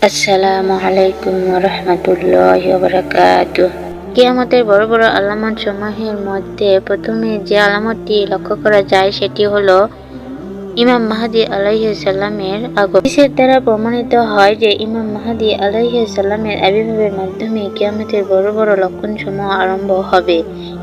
আসসালামু আলাইকুম রহমতুল্লাহ বরকাত কিয়ামতের বড় বড় আলামত সমূহের মধ্যে প্রথমে যে আলামতটি লক্ষ্য করা যায় সেটি হলো ইমাম মাহাদি আলাইসাল্লামের আগমন। হাদিসের দ্বারা প্রমাণিত হয় যে ইমাম মাহাদি আলাইসাল্লামের আবির্ভাবের মাধ্যমে কিয়ামতের বড় বড় লক্ষণ সমূহ আরম্ভ হবে।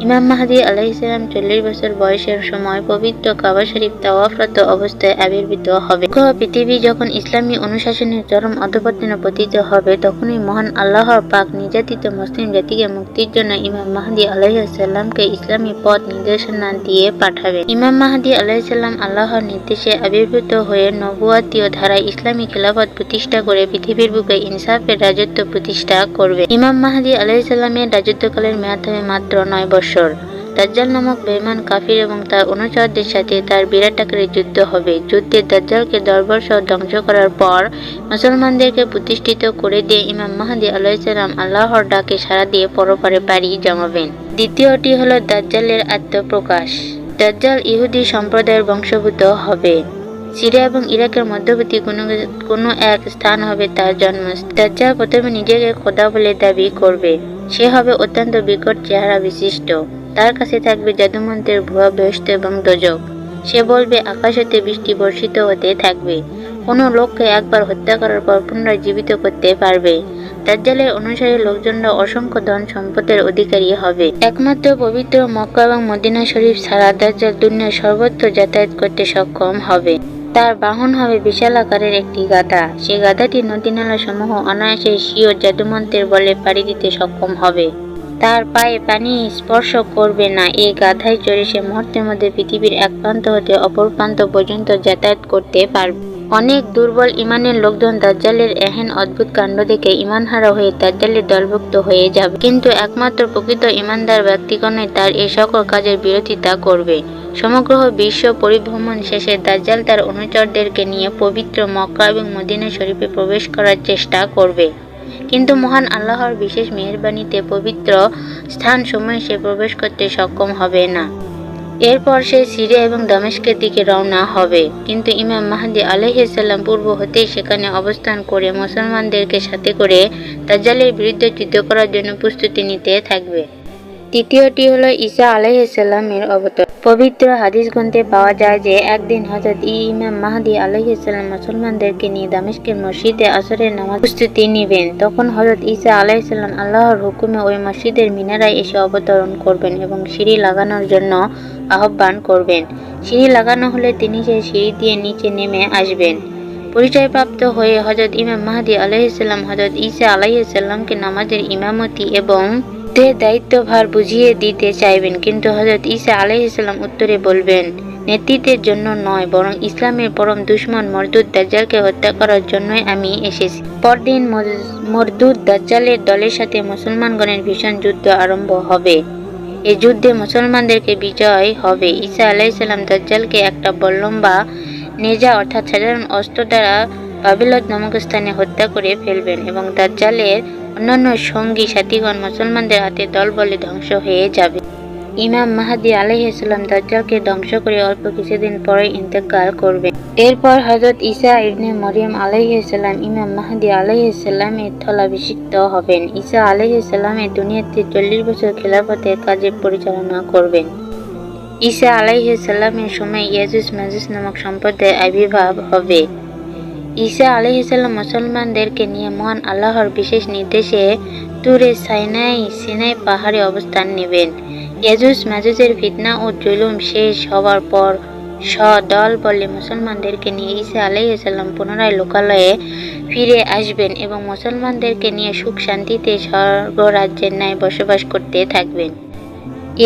ইমাম মাহাদি আলাইসাল্লাম চল্লিশ বছর বয়সের সময় পবিত্র কাবা শরীফ তাওয়াফরত অবস্থায় আবির্ভূত হবে। পৃথিবী যখন ইসলামী অনুশাসনের চরম অধপতনে পতিত হবে, তখনই মহান আল্লাহর পাক নির্যাতিত মুসলিম জাতিকে মুক্তির জন্য ইমাম মাহাদি আলাইসাল্লামকে ইসলামী পথ নির্দেশনা দিয়ে পাঠাবে ইমাম মাহাদি আলাইসাল্লাম আল্লাহর নির্দেশে আবির্ভূত হয়ে নবুয়াতীয় ধারায় ইসলামী খেলাফত প্রতিষ্ঠা করে পৃথিবীর বুকে ইনসাফের রাজত্ব প্রতিষ্ঠা করবে। ইমাম মাহাদি আলাইসাল্লামের রাজত্বকালের মেয়াদ হবে মাত্র নয় বছর। দাজ্জাল নামক বেমান কাফির এবং তার অনুচরদের সাথে তার বিরাট আকারের যুদ্ধ হবে। যুদ্ধে দাজ্জালকে দরবার সহ ধ্বংস করার পর মুসলমানদেরকে প্রতিষ্ঠিত করে দিয়ে ইমাম মাহাদি আলাইসাল্লাম আল্লাহর ডাকে সাড়া দিয়ে পরপারে পাড়ি জমাবেন। দ্বিতীয়টি হলো দাজ্জালের আত্মপ্রকাশ। দাজ্জাল ইহুদি সম্প্রদায়ের বংশভূত হবে। সিরিয়া এবং ইরাকের মধ্যবর্তী কোনো কোনো এক স্থান হবে তার জন্ম দাজ্জাল প্রথমে নিজেকে খোদা বলে দাবি করবে। সে হবে অত্যন্ত বিকট চেহারা বিশিষ্ট। তার কাছে থাকবে জাদুমন্ত্রের ভুয়া বেহস্ত এবং দোজক। সে বলবে আকাশ হতে বৃষ্টি বর্ষিত হতে থাকবে। কোনো লোককে একবার হত্যা করার পর পুনরায় জীবিত করতে পারবে। দাজ্জালের অনুসারী লোকজনরা অসংখ্য ধন সম্পদের অধিকারী হবে। একমাত্র পবিত্র মক্কা এবং মদিনা শরীফ ছাড়া দাজ্জাল দুনিয়ার সর্বত্র যাতায়াত করতে সক্ষম হবে। তার বাহন হবে বিশাল আকারের একটি গাধা। সে গাধাটি নদী নালা সমূহ অনায়াসে স্বীয় জাদুমন্ত্রের বলে পাড়ি দিতে সক্ষম হবে। তার পায়ে পানি স্পর্শ করবে না। এই গাধায় চড়ে সে মুহূর্তের মধ্যে পৃথিবীর এক প্রান্ত হতে অপর প্রান্ত পর্যন্ত যাতায়াত করতে পারবে। অনেক দুর্বল ইমানের লোকজন দাজ্জালের এহেন অদ্ভুত কাণ্ড দেখে ইমানহারা হয়ে দাজ্জালের দলভুক্ত হয়ে যাবে। কিন্তু একমাত্র প্রকৃত ইমানদার ব্যক্তিগণই তার এই সকল কাজের বিরোধিতা করবে। সমগ্র বিশ্ব পরিভ্রমণ শেষে দাজ্জাল তার অনুচরদেরকে নিয়ে পবিত্র মক্কা এবং মদিনা শরীফে প্রবেশ করার চেষ্টা করবে। কিন্তু মহান আল্লাহর বিশেষ মেহরবানিতে পবিত্র স্থান সময়ে সে প্রবেশ করতে সক্ষম হবে না। এরপর সে সিরিয়া এবং দামেশকের দিকে রওনা হবে। কিন্তু ইমাম মাহাদি আলহিসাল্লাম পূর্ব হতেই সেখানে অবস্থান করে মুসলমানদেরকে সাথে করে তাজ্জালের বিরুদ্ধে যুদ্ধ করার জন্য প্রস্তুতি নিতে থাকবে। তৃতীয়টি হলো ঈসা আলাইসাল্লামের অবতর। পবিত্র হাদিস গ্রন্থে পাওয়া যায় যে, একদিন হজরত ইমাম মাহাদি আলাইসাল্লাম মুসলমানদেরকে নিয়ে দামেস্কের মসজিদে আসরের নামাজ প্রস্তুতি নেবেন। তখন হজরত ঈসা আলাইসাল্লাম আল্লাহর হুকুমে ওই মসজিদের মিনারায় এসে অবতরণ করবেন এবং সিঁড়ি লাগানোর জন্য আহ্বান করবেন। সিঁড়ি লাগানো হলে তিনি সেই সিঁড়ি দিয়ে নিচে নেমে আসবেন। পরিচয়প্রাপ্ত হয়ে হজরত ইমাম মাহাদি আলাইসাল্লাম হজরত ঈসা আলাইসাল্লামকে নামাজের ইমামতি এবং তে দায়িত্বভার বুঝিয়ে দিতে চাইবেন। কিন্তু হজরত ঈসা আলাইসাল্লাম উত্তরে বলবেন, নেতৃত্বের জন্য নয়, বরং ইসলামের পরম দুশ্মন মরদুদ দাজ্জালকে হত্যা করার জন্যই আমি এসেছি। পরদিন মরদুদ দাজ্জালের দলের সাথে মুসলমানগণের ভীষণ যুদ্ধ আরম্ভ হবে। এ যুদ্ধে মুসলমানদেরকে বিজয় হবে। ঈসা আলাইসাল্লাম দাজ্জালকে একটা বল্লম্বা নেজা অর্থাৎ সাধারণ অস্ত্র দ্বারা বাবিলত নামক স্থানে হত্যা করে ফেলবেন এবং দাজ্জালের অন্যান্য সঙ্গী, সাথীগণ, মুসলমানদের হাতে দল বলে ধ্বংস হয়ে যাবে। ইমাম মাহাদি আলাইসাল্লাম দাজ্জালকে ধ্বংস করে অল্প কিছুদিন পরে ইন্তেকাল করবে এরপর হজরত ঈসা ইবনে মরিয়ম আলাইসাল্লাম ইমাম মাহাদি আলাইসাল্লামের স্থলাভিষিক্ত হবেন। ঈসা আলাইসাল্লামের দুনিয়াতে চল্লিশ বছর খেলাফতের কাজে পরিচালনা করবেন। ঈসা আলাইসাল্লামের সময় ইয়াজুস মাজুস নামক সম্প্রদায়ের আবির্ভাব হবে। ঈসা আলহিসাল্লাম মুসলমানদেরকে নিয়ে মহান আল্লাহর বিশেষ নির্দেশে তুরে সাইনাই সিনাই পাহাড়ে অবস্থান নেবেন। ইয়াজুস মাজুজের ফিতনা ও জুলুম শেষ হওয়ার পর সদল বলে মুসলমানদেরকে নিয়ে ঈসা আলাইসাল্লাম পুনরায় লোকালয়ে ফিরে আসবেন এবং মুসলমানদেরকে নিয়ে সুখ শান্তিতে স্বর্গরাজ্যের ন্যায় বসবাস করতে থাকবেন।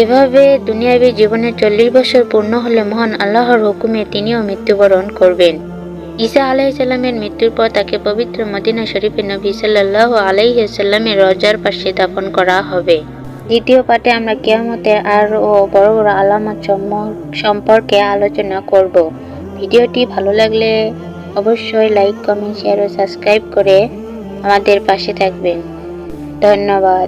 এভাবে দুনিয়াবী জীবনের চল্লিশ বছর পূর্ণ হলে মহান আল্লাহর হুকুমে তিনিও মৃত্যুবরণ করবেন। ঈসা আলাইসাল্লামের মৃত্যুর পর তাকে পবিত্র মদিনা শরীফে নবী সাল্লাহ আলাইসাল্লামের রজার পাশে দাফন করা হবে। দ্বিতীয় পাঠে আমরা কেয়ামতের আরও বড় বড় আলামত সম্পর্কে আলোচনা করব। ভিডিওটি ভালো লাগলে অবশ্যই লাইক, কমেন্ট, শেয়ার ও সাবস্ক্রাইব করে আমাদের পাশে থাকবেন। ধন্যবাদ।